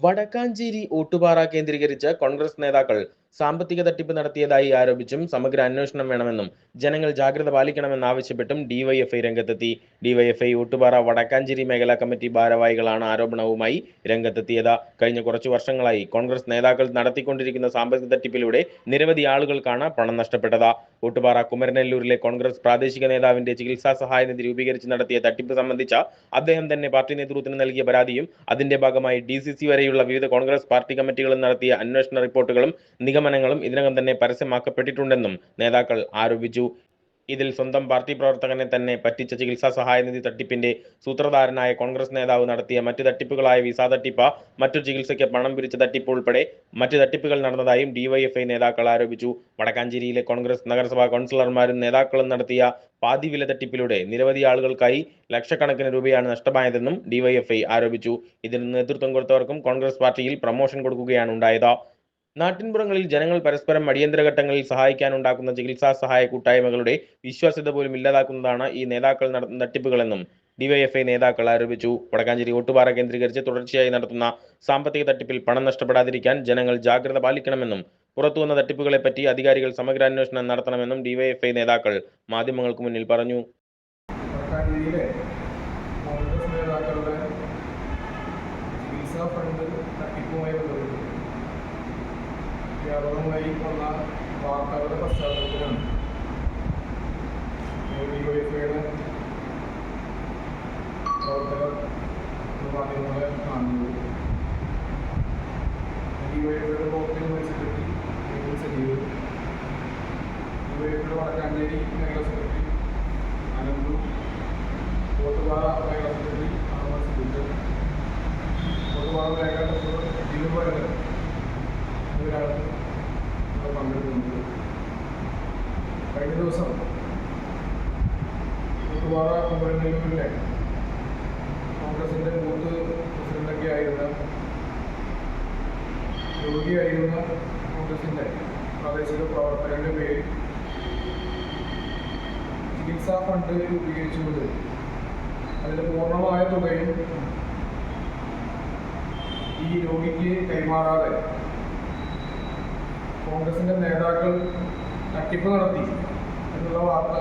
വടക്കാഞ്ചേരി ഓട്ടുപാറ കേന്ദ്രീകരിച്ച് കോൺഗ്രസ് നേതാക്കൾ സാമ്പത്തിക തട്ടിപ്പ് നടത്തിയതായി ആരോപിച്ചും സമഗ്ര അന്വേഷണം വേണമെന്നും ജനങ്ങൾ ജാഗ്രത പാലിക്കണമെന്നാവശ്യപ്പെട്ടും ഡിവൈഎഫ്ഐ രംഗത്തെത്തി. ഡിവൈഎഫ്ഐ ഊട്ടുപാറ വടക്കാഞ്ചേരി മേഖലാ കമ്മിറ്റി ഭാരവാഹികളാണ് ആരോപണവുമായി രംഗത്തെത്തിയത്. കഴിഞ്ഞ കുറച്ചു വർഷങ്ങളായി കോൺഗ്രസ് നേതാക്കൾ നടത്തിക്കൊണ്ടിരിക്കുന്ന സാമ്പത്തിക തട്ടിപ്പിലൂടെ നിരവധി ആളുകൾക്കാണ് പണം നഷ്ടപ്പെട്ടത്. ഊട്ടുപാറ കുമരനെല്ലൂരിലെ കോൺഗ്രസ് പ്രാദേശിക നേതാവിന്റെ ചികിത്സാ സഹായ നിധി രൂപീകരിച്ച് നടത്തിയ തട്ടിപ്പ് സംബന്ധിച്ച അദ്ദേഹം തന്നെ പാർട്ടി നേതൃത്വത്തിന് നൽകിയ പരാതിയും അതിന്റെ ഭാഗമായി ഡി വരെയുള്ള വിവിധ കോൺഗ്രസ് പാർട്ടി കമ്മിറ്റികളും നടത്തിയ അന്വേഷണ റിപ്പോർട്ടുകളും നിഗമനങ്ങളും ഇതിനകം തന്നെ പരസ്യമാക്കപ്പെട്ടിട്ടുണ്ടെന്നും നേതാക്കൾ ആരോപിച്ചു. ഇതിൽ സ്വന്തം പാർട്ടി പ്രവർത്തകനെ തന്നെ പറ്റിച്ച ചികിത്സാ സഹായനിധി തട്ടിപ്പിന്റെ സൂത്രധാരനായ കോൺഗ്രസ് നേതാവ് നടത്തിയ മറ്റു തട്ടിപ്പുകളായ വിസ തട്ടിപ്പ മറ്റു ചികിത്സയ്ക്ക് പണം പിരിച്ച തട്ടിപ്പ് ഉൾപ്പെടെ മറ്റു തട്ടിപ്പുകൾ നടന്നതായും ഡിവൈഎഫ്ഐ നേതാക്കൾ ആരോപിച്ചു. വടക്കാഞ്ചേരിയിലെ കോൺഗ്രസ് നഗരസഭാ കൗൺസിലർമാരും നേതാക്കളും നടത്തിയ പാതി വില തട്ടിപ്പിലൂടെ നിരവധി ആളുകൾക്കായി ലക്ഷക്കണക്കിന് രൂപയാണ് നഷ്ടമായതെന്നും ഡിവൈഎഫ്ഐ ആരോപിച്ചു. ഇതിന് നേതൃത്വം കൊടുത്തവർക്കും കോൺഗ്രസ് പാർട്ടിയിൽ പ്രമോഷൻ കൊടുക്കുകയാണ് ഉണ്ടായത്. നാട്ടിൻപുറങ്ങളിൽ ജനങ്ങൾ പരസ്പരം അടിയന്തര ഘട്ടങ്ങളിൽ സഹായിക്കാനുണ്ടാക്കുന്ന ചികിത്സാ സഹായ കൂട്ടായ്മകളുടെ വിശ്വാസ്യത പോലും ഇല്ലാതാക്കുന്നതാണ് ഈ നേതാക്കൾ നടത്തുന്ന തട്ടിപ്പുകളെന്നും ഡിവൈഎഫ്ഐ നേതാക്കൾ ആരോപിച്ചു. വടക്കാഞ്ചേരി ഓട്ടുപാറ കേന്ദ്രീകരിച്ച് തുടർച്ചയായി നടത്തുന്ന സാമ്പത്തിക തട്ടിപ്പിൽ പണം നഷ്ടപ്പെടാതിരിക്കാൻ ജനങ്ങൾ ജാഗ്രത പാലിക്കണമെന്നും പുറത്തുവന്ന തട്ടിപ്പുകളെപ്പറ്റി അധികാരികൾ സമഗ്ര അന്വേഷണം നടത്തണമെന്നും ഡിവൈഎഫ്ഐ നേതാക്കൾ മാധ്യമങ്ങൾക്ക് മുന്നിൽ പറഞ്ഞു. ചികിത്സാ ഫണ്ട് തട്ടിപ്പുമായി വ്യാപകമായി വന്ന വാർത്തകളുടെ പശ്ചാത്തലത്തിലാണ്. ഡിവൈഎഫ്ഐയുടെ പ്രവർത്തകർ മാധ്യമങ്ങളെ കാണുന്നത്. ഡിവൈഎഫ്ഐയുടെ പ്രവർത്തനം സെക്രട്ടറി സജീവ് ഡിവൈഎഫ്ഐയുടെ വടക്കാഞ്ചേരി മേഖലാ സെക്രട്ടറി അനന്തു. കോട്ടുപാറ മേഖലാ സെക്രട്ടറി അഹമ്മദ് സിദ്ദീഖ് കോട്ടുപാറ മേഖല സെക്രട്ടറി ദിലുപരൻ ഇവരാണ് പങ്കെടുക്കുന്നുണ്ട്. കഴിഞ്ഞ ദിവസം ഓട്ടുപാറ കുമരനെല്ലൂരിലെ കോൺഗ്രസിന്റെ ബൂത്ത് പ്രസിഡന്റൊക്കെ ആയിരുന്ന യോഗിയായിരുന്ന കോൺഗ്രസിന്റെ പ്രാദേശിക പ്രവർത്തകരുടെ പേരിൽ ചികിത്സാ ഫണ്ട് രൂപീകരിച്ചുകൊണ്ട് അതിന്റെ പൂർണമായ തുകയും ഈ രോഗിക്ക് കൈമാറാതെ കോൺഗ്രസിന്റെ നേതാക്കൾ തട്ടിപ്പ് നടത്തി എന്നുള്ള വാർത്ത